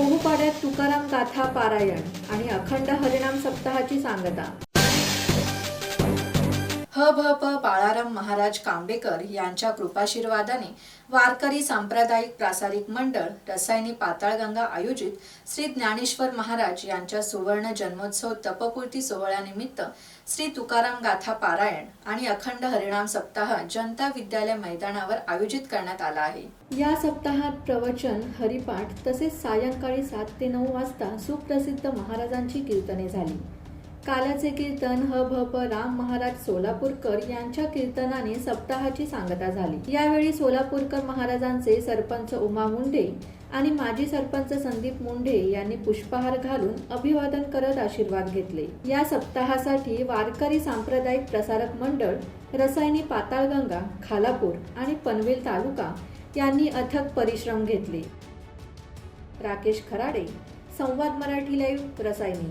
बहुपाड्यात तुकाराम गाथा पारायण आणि अखंड हरिनाम सप्ताहाची सांगता. ह भ प बाळाराम महाराज कांबेकर यांच्या कृपाशीर्वादाने वारकरी सांप्रदायिक प्रासारिक मंडळ रसायनी पाताळगंगा आयोजित श्री ज्ञानेश्वर महाराज यांच्या सुवर्ण जन्मोत्सव तपपूर्ती सोहळ्यानिमित्त श्री तुकाराम गाथा पारायण आणि अखंड हरिणाम सप्ताह जनता विद्यालय मैदानावर आयोजित करण्यात आला आहे. या सप्ताहात प्रवचन हरिपाठ तसेच सायंकाळी सात ते नऊ वाजता सुप्रसिद्ध महाराजांची कीर्तने झाली. काल्याचे कीर्तन ह भ प राम महाराज सोलापूरकर यांच्या कीर्तनाने सप्ताहाची सांगता झाली. यावेळी सोलापूरकर महाराजांचे सरपंच उमा मुंडे आणि माजी सरपंच संदीप मुंडे यांनी पुष्पहार घालून अभिवादन करत आशीर्वाद घेतले. या सप्ताहासाठी वारकरी सांप्रदायिक प्रसारक मंडळ रसायनी पाताळगंगा खालापूर आणि पनवेल तालुका यांनी अथक परिश्रम घेतले. राकेश खराडे संवाद मराठी लाईव्ह रसायनी.